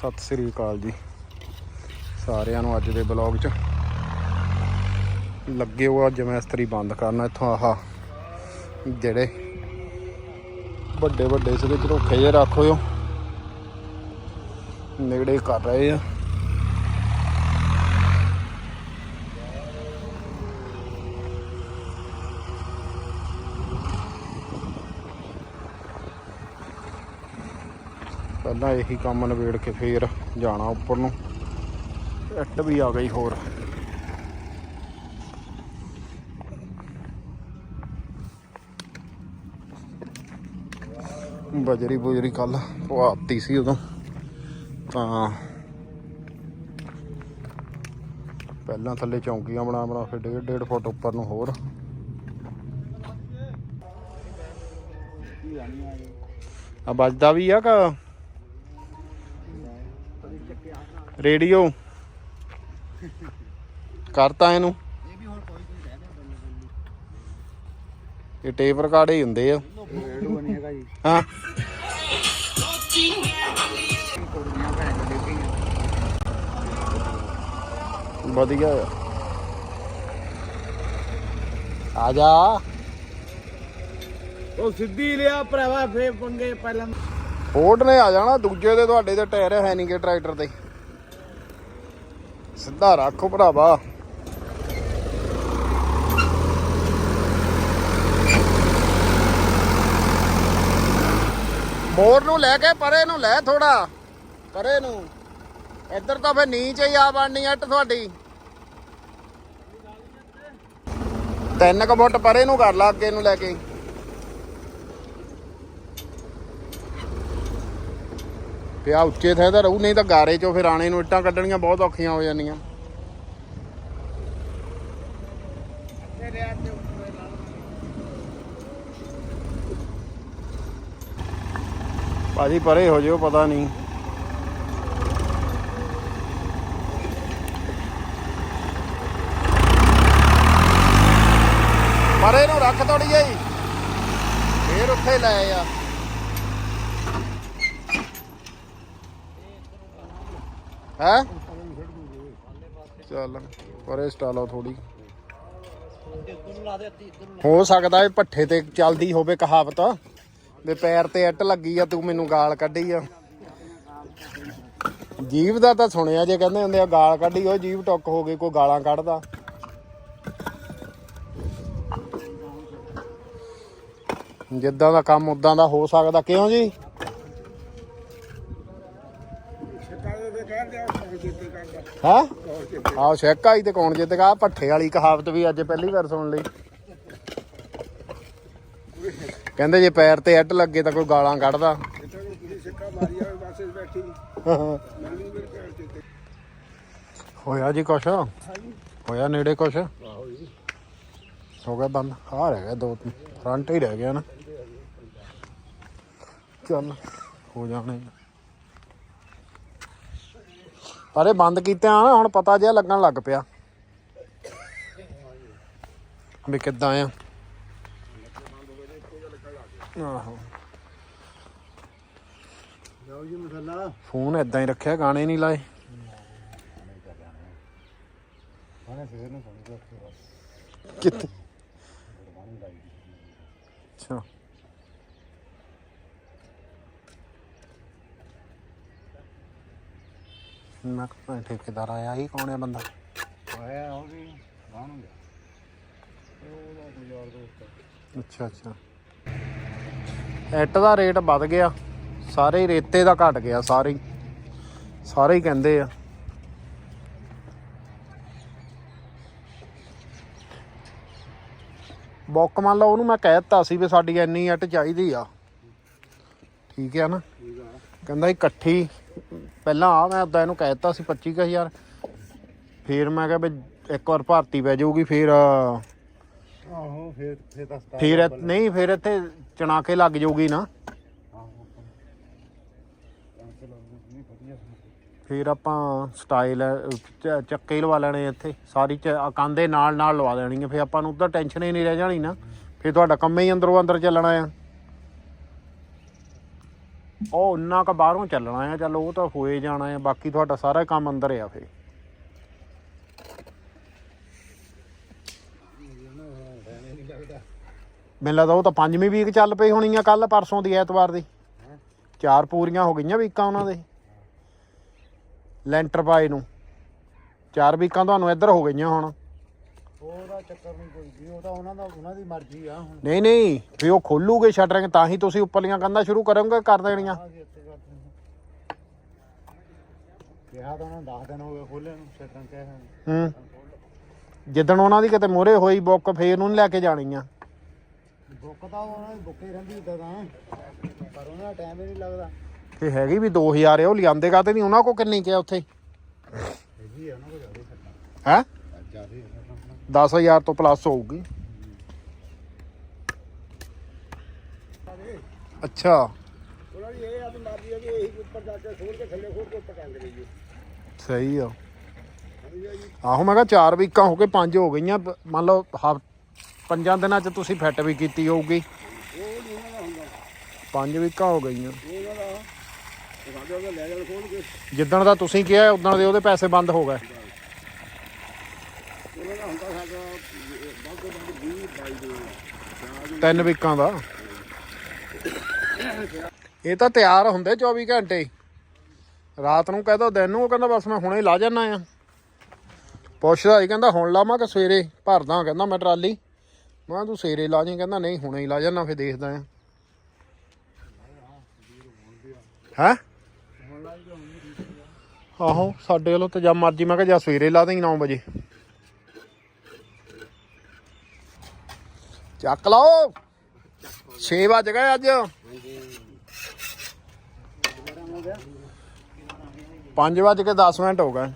ਸਤਿ ਸ੍ਰੀ ਅਕਾਲ ਜੀ। ਸਾਰਿਆਂ ਨੂੰ ਅੱਜ ਦੇ ਬਲੌਗ 'ਚ ਲੱਗੇ ਹੋ ਅੱਜ ਇਸਤਰੀ ਬੰਦ ਕਰਨਾ ਇੱਥੋਂ ਆਹਾ ਜਿਹੜੇ ਵੱਡੇ ਵੱਡੇ ਸੀਗੇ ਝਰੋਖੇ ਜੇ ਰੱਖੋ ਜੋ ਨੇੜੇ ਕਰ ਰਹੇ ਆ। ਪਹਿਲਾਂ ਇਹੀ ਕੰਮ ਨਵੇੜ ਕੇ ਫੇਰ ਜਾਣਾ ਉੱਪਰ ਨੂੰ। ਇੱਟ ਵੀ ਆ ਗਈ ਹੋਰ। ਬਜਰੀ ਬੁਜਰੀ ਕੱਲ ਪਵਾਤੀ ਸੀ ਉਦੋਂ। ਤਾਂ ਪਹਿਲਾਂ ਥੱਲੇ ਚੌਂਕੀਆਂ ਬਣਾ ਬਣਾ ਫਿਰ ਡੇਢ ਡੇਢ ਫੁੱਟ ਉੱਪਰ ਨੂੰ ਹੋਰ। ਆ ਵੱਜਦਾ ਵੀ ਆ ਕਾ ਰੇਡੀਓ। ਕਰਤਾ ਇਹਨੂੰ। ਇਹ ਟੇਪ ਰਿਕਾਰਡ ਹੀ ਹੁੰਦੇ ਆ। ਰੇਡੂ ਨਹੀਂ ਹੈਗਾ ਜੀ ਹਾਂ। ਵਧੀਆ ਆ। ਆ ਜਾ। ਉਹ ਸਿੱਧੀ ਲਿਆ ਭਰਾਵਾ ਫੇ ਪੰਗੇ ਪਹਿਲਾਂ ਫੋਰਡ ਨੇ ਆ ਜਾਣਾ, ਦੂਜੇ ਦੇ ਤੁਹਾਡੇ ਤੇ ਟਾਇਰ ਹੈ ਨਹੀਂਗੇ ਟਰੈਕਟਰ ਤੇ। ਸਿੱਧਾ ਰੱਖੋ ਭਰਾਵਾ। ਮੋਰ ਨੂੰ ਲੈ ਕੇ ਪਰੇ ਨੂੰ ਲੈ ਥੋੜਾ, ਪਰੇ ਨੂੰ। ਇੱਧਰ ਤਾਂ ਫੇ ਨੀਚ ਹੀ ਆ ਬਣਨੀ ਅੱਟ ਤੁਹਾਡੀ। ਤਿੰਨ ਕੁ ਫੁੱਟ ਪਰੇ ਨੂੰ ਕਰ ਲਾ ਅੱਗੇ ਨੂੰ ਲੈ ਕੇ। ਪਿਆ ਉੱਚੇ ਥਾਂ ਤਾਂ ਰਹੂ, ਨਹੀਂ ਤਾਂ ਗਾਰੇ ਚੋਂ ਫਿਰ ਆਣੇ ਨੂੰ ਇੱਟਾਂ ਕੱਢਣੀਆਂ ਬਹੁਤ ਔਖੀਆਂ ਹੋ ਜਾਂਦੀਆਂ। ਭਾਜੀ ਪਰੇ ਹੋ ਜਿਓ, ਪਤਾ ਨਹੀਂ। ਪਰੇ ਨੂੰ ਰੱਖ ਤੋੜੀ ਜੀ ਫੇਰ ਉੱਥੇ ਲੈ ਆ। ਹੈ? ਚੱਲ, ਪਰੇ ਸਟਾਲੋ ਥੋੜੀ ਹੋ ਸਕਦਾ ਇਹ ਪੱਠੇ ਤੇ ਚੱਲਦੀ ਹੋਵੇ ਕਹਾਵਤ। ਵੀ ਪੈਰ ਤੇ ਇੱਟ ਲੱਗੀ ਆ, ਤੂੰ ਮੈਨੂੰ ਗਾਲ ਕੱਢੀ ਆ। ਜੀਵ ਦਾ ਤਾਂ ਸੁਣਿਆ ਜੇ ਕਹਿੰਦੇ ਹੁੰਦੇ ਆ, ਗਾਲ ਕੱਢੀ ਉਹ ਜੀਵ ਟੁੱਕ ਹੋ ਗਈ, ਕੋਈ ਗਾਲਾਂ ਕੱਢਦਾ। ਜਿੱਦਾਂ ਦਾ ਕੰਮ, ਉਦਾਂ ਦਾ ਹੋ ਸਕਦਾ। ਕਿਉਂ ਜੀ? ਹਾਂ? ਆਹ ਸ਼ੈਕ ਆਈ ਤੇ ਕੌਣ ਜਿੱਤਗਾ? ਪੱਠੇ ਵਾਲੀ ਕਹਾਵਤ ਵੀ ਅੱਜ ਪਹਿਲੀ ਵਾਰ ਸੁਣ ਲਈ। ਕਹਿੰਦੇ ਜੇ ਪੈਰ ਤੇ ਐਟ ਲੱਗੇ ਤਾਂ ਕੋਈ ਗਾਲਾਂ ਕੱਢਦਾ। ਹੋਇਆ ਜੀ ਕੁਛ? ਹੋਇਆ ਨੇੜੇ ਕੁਛ? ਹੋ ਗਿਆ ਬੰਦ। ਆ ਰਹਿ ਗਿਆ ਦੋ ਫਰੰਟ ਹੀ ਰਹਿ ਗਿਆ ਨਾ। ਚੱਲ ਹੋ ਜਾਣੇ। ਪਰ ਇਹ ਬੰਦ ਕੀਤਿਆਂ ਨਾ ਹੁਣ ਪਤਾ ਜਿਹਾ ਲੱਗਣ ਲੱਗ ਪਿਆ। ਵੀ ਕਿੱਦਾਂ ਆ? ਆਹੋ। ਲਓ ਜੀ ਮਸਾਲਾ। ਫੋਨ ਇਦਾਂ ਹੀ ਰੱਖਿਆ ਗਾਣੇ ਨਹੀਂ ਲਾਏ। ਫੇਰ ਨੂੰ ਕਿੱਥੇ? ਅੱਛਾ। ਮੈਂ ਕਿਹਾ ਠੇਕੇਦਾਰ ਆਇਆ ਹੀ ਕੌਣ ਹੈ ਬੰਦਾ? ਆਇਆ ਹੋ ਗਈ ਗਾਣੂ ਗਿਆ। ਉਹਦਾ ਕੋਈ ਯਾਰ ਦੋਸਤ ਅੱਛਾ ਅੱਛਾ। ਇੱਟ ਦਾ ਰੇਟ ਵੱਧ ਗਿਆ। ਸਾਰੇ ਹੀ ਰੇਤੇ ਦਾ ਘਟ ਗਿਆ ਸਾਰੇ ਹੀ। ਸਾਰੇ ਹੀ ਕਹਿੰਦੇ ਆ। ਬੁੱਕ ਮੰਨ ਲਓ ਉਹਨੂੰ ਮੈਂ ਕਹਿ ਦਿੱਤਾ ਸੀ ਵੀ ਸਾਡੀ ਇੰਨੀ ਇੱਟ ਚਾਹੀਦੀ ਆ। ਠੀਕ ਹੈ ਨਾ? ਠੀਕ ਆ। ਕਹਿੰਦਾ ਇਕੱਠੀ ਪਹਿਲਾਂ ਆ ਮੈਂ ਉਦਾਂ ਇਹਨੂੰ ਕਹਿ ਦਿੱਤਾ ਸੀ 25000 ਫਿਰ ਮੈਂ ਕਿਹਾ ਵੀ ਇੱਕ ਵਾਰ ਭਰਤੀ ਪੈ ਜਾਊਗੀ ਫਿਰ ਆਹੋ ਫੇਰ ਫੇਰ ਤਾਂ ਸਟਾਰ ਫਿਰ ਇ- ਨਹੀਂ ਫਿਰ ਇੱਥੇ ਚਣਾ ਕੇ ਲੱਗ ਜਾਊਗੀ ਨਾ। ਫਿਰ ਆਪਾਂ ਸਟਾਈਲ ਚੱਕੇ ਲਵਾ ਲੈਣੇ ਇੱਥੇ। ਸਾਰੀ ਚ- ਆਹ ਕੰਧ ਦੇ ਨਾਲ ਨਾਲ ਲਵਾ ਦੇਣੀ ਹੈ ਫਿਰ ਆਪਾਂ ਨੂੰ ਤਾਂ ਟੈਨਸ਼ਨ ਹੀ ਨਹੀਂ ਰਹਿ ਜਾਣੀ ਨਾ। ਫਿਰ ਤੁਹਾਡਾ ਕੰਮ ਹੀ ਅੰਦਰੋਂ ਅੰਦਰ ਚੱਲਣਾ ਆ। ਉਹ ਉਹਨਾਂ ਕ ਬਾਹਰੋਂ ਚੱਲਣਾ ਆ ਚੱਲ ਉਹ ਤਾਂ ਹੋਏ ਜਾਣਾ ਆ ਬਾਕੀ ਤੁਹਾਡਾ ਸਾਰਾ ਕੰਮ ਅੰਦਰ ਆ ਫੇ ਮੈਨੂੰ ਲੱਗਦਾ ਉਹ ਤਾਂ ਪੰਜਵੀਂ ਵੀਕ ਚੱਲ ਪਈ ਹੋਣੀ ਆ ਕੱਲ ਪਰਸੋਂ ਦੀ ਐਤਵਾਰ ਦੀ। ਚਾਰ ਪੂਰੀਆਂ ਹੋ ਗਈਆਂ ਵੀਕਾਂ ਉਹਨਾਂ ਦੇ। ਲੈਂਟਰ ਪਾਏ ਨੂੰ। ਚਾਰ ਵੀਕਾਂ ਤੁਹਾਨੂੰ ਇੱਧਰ ਹੋ ਗਈਆਂ ਹੁਣ। ਉਹਦਾ ਚੱਕਰ ਨਹੀਂ ਕੋਈ ਵੀ ਉਹ ਤਾਂ ਉਹਨਾਂ ਦਾ ਉਹਨਾਂ ਦੀ ਮਰਜ਼ੀ ਆ ਹੁਣ। ਨਹੀਂ ਨਹੀਂ ਵੀ ਉਹ ਖੋਲੂਗੇ ਸ਼ਟਰਿੰਗ ਤਾਂ ਹੀ ਤੁਸੀਂ ਉੱਪਰਲੀਆਂ ਕੰਧਾਂ ਸ਼ੁਰੂ ਕਰੋਗੇ ਕਰ ਦੇਣੀਆਂ। ਅਸੀਂ ਇੱਥੇ ਕਰਦੇ ਹਾਂ ਕਿਹਾ ਤਾਂ ਉਹਨਾਂ 10 ਦਿਨ ਹੋ ਗਏ ਖੋਲੇ ਨੂੰ ਸ਼ਟਰਾਂ ਕਿਹਾ ਹੂੰ। ਜਿੱਦਣ ਉਹਨਾਂ ਦੀ ਕਿਤੇ ਮੋਰੇ ਹੋਈ ਬੁੱਕ ਫੇਰ ਨੂੰ ਨੀ ਲੈ ਕੇ ਜਾਣੀ ਆ ਬੁੱਕ ਤਾਂ ਉਹਨਾਂ ਦੀ ਬੁੱਕੇ ਰਹਿੰਦੀ ਤਾਂ ਪਰ ਉਹਨਾਂ ਦਾ ਟਾਈਮ ਹੀ ਨਹੀਂ ਲੱਗਦਾ। ਤੇ ਹੈਗੀ ਵੀ 2000 ਆ ਉਹ ਲਿਆਂਦੇ ਕਾਤੇ ਨਹੀਂ? ਉਹਨਾਂ ਕੋ ਕਿੰਨੀ ਕਿਹਾ ਉੱਥੇ? ਹੈਗੀ ਆ ਉਹਨਾਂ ਕੋਲ ਜ਼ਿਆਦਾ ਹੈ? 10000 ਤੋਂ ਪਲੱਸ ਹੋਊਗੀ। ਅੱਛਾ। ਉਹਨਾਂ ਦੀ ਇਹ ਆ ਵੀ ਮਰਜ਼ੀ ਹੈ ਕਿ ਇਹੀ ਉੱਪਰ ਜਾ ਕੇ ਖੋਲ ਕੇ ਥੱਲੇ ਖੋਲ ਕੇ ਉੱਪਰ ਟੰਗ ਲਈਏ ਸਹੀ ਆ। ਆਹੋ ਮੈਂ ਕਿਹਾ ਚਾਰ ਵੀਕਾਂ ਹੋ ਕੇ ਪੰਜ ਹੋ ਗਈਆਂ। ਪ- ਮੰਨ ਲਓ ਹਫ- ਪੰਜਾਂ ਦਿਨਾਂ ਚ ਤੁਸੀਂ ਫਿੱਟ ਵੀ ਕੀਤੀ ਹੋਊਗੀ। ਪੰਜ ਵੀਕਾਂ ਹੋ ਗਈਆਂ। ਉਹ ਦਾ ਜਿੱਦਣ ਦਾ ਤੁਸੀਂ ਕਿਹਾ ਉਦੋਂ ਦੇ ਉਹਦੇ ਪੈਸੇ ਬੰਦ ਹੋ ਗਏ। ਉਹਨਾਂ ਸਾਡਾ ਵੱਧ ਤੋਂ ਵੱਧ 20 22 ਦੇ ਤਿੰਨ ਵਿਕਾਂ ਦਾ। ਇਹ ਤਾਂ ਤਿਆਰ ਹੁੰਦੇ 24 ਘੰਟੇ। ਰਾਤ ਨੂੰ ਕਹਦਾ ਦਿਨ ਨੂੰ, ਉਹ ਕਹਿੰਦਾ ਬਸ ਮੈਂ ਹੁਣੇ ਲਾ ਜਾਣਾ ਆ। ਪੁੱਛਦਾ ਸੀ, ਕਹਿੰਦਾ ਹੁਣ ਲਾਵਾਂ ਕਿ ਸਵੇਰੇ? ਭਰਦਾ, ਕਹਿੰਦਾ ਮੈਂ ਟਰਾਲੀ। ਮੈਂ ਕਿਹਾ ਤੂੰ ਸਵੇਰੇ ਲਾ ਜੀ, ਕਹਿੰਦਾ ਨਹੀਂ, ਹੁਣੇ ਹੀ ਲਾ ਜਾਣਾ ਫੇਰ ਦੇਖਦਾ ਆ। ਹੈ? ਆਹੋ, ਸਾਡੇ ਵੱਲੋਂ ਤੇ ਜਾਂ ਮਰਜ਼ੀ, ਮੈਂ ਕਿਹਾ ਜਾਂ ਸਵੇਰੇ ਲਾ ਦੇਂ 9 ਵਜੇ। ਚੱਕ ਲਓ। 6 ਵਜ ਗਏ ਅੱਜ। ਪੰਜ ਵਜ ਕੇ 10 ਮਿੰਟ ਹੋ ਗਏ।